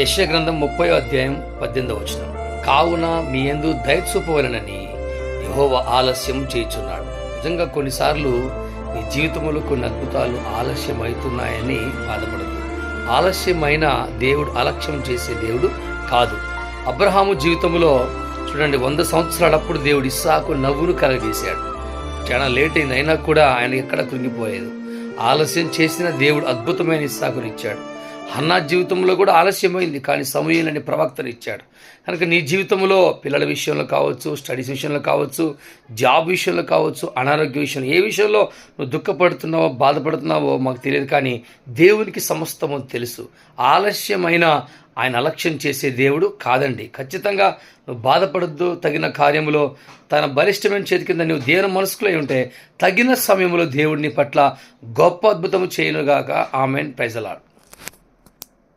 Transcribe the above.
యశ్య గ్రంథం ముప్పై అధ్యాయం పద్దెనిమిదవ వచనం. కావున మీ ఎందు దయచూపవలనని యహోవ ఆలస్యం చేయుచున్నాడు. నిజంగా కొన్నిసార్లు నీ జీవితంలో కొన్ని అద్భుతాలు ఆలస్యం అవుతున్నాయని బాధపడదు ఆలస్యమైన దేవుడు అలక్ష్యం చేసే దేవుడు కాదు. అబ్రహాము జీవితంలో చూడండి వంద సంవత్సరాలప్పుడు దేవుడు ఇస్సాకు నవ్వును కలగేశాడు చాలా లేట్ అయింది అయినా కూడా ఆయన ఎక్కడ కృంగిపోయేది ఆలస్యం చేసిన దేవుడు అద్భుతమైన ఇస్సాకుని అన్నా జీవితంలో కూడా ఆలస్యమైంది కానీ సమయంలోని ప్రవక్తను ఇచ్చాడు. కనుక నీ జీవితంలో పిల్లల విషయంలో కావచ్చు స్టడీస్ విషయంలో కావచ్చు జాబ్ విషయంలో కావచ్చు అనారోగ్య విషయంలో ఏ విషయంలో నువ్వు దుఃఖపడుతున్నావో బాధపడుతున్నావో మాకు తెలియదు కానీ దేవునికి సమస్తము తెలుసు. ఆలస్యమైన ఆయన అలక్ష్యం చేసే దేవుడు కాదండి. ఖచ్చితంగా నువ్వు బాధపడద్దు తగిన కార్యములో తన బలిష్టమైన చేతి కింద నువ్వు దేవుని మనసుకులై ఉంటే తగిన సమయంలో దేవుడిని పట్ల గొప్ప అద్భుతము చేయనుగాక. ఆమెన్. ప్రైజలాడు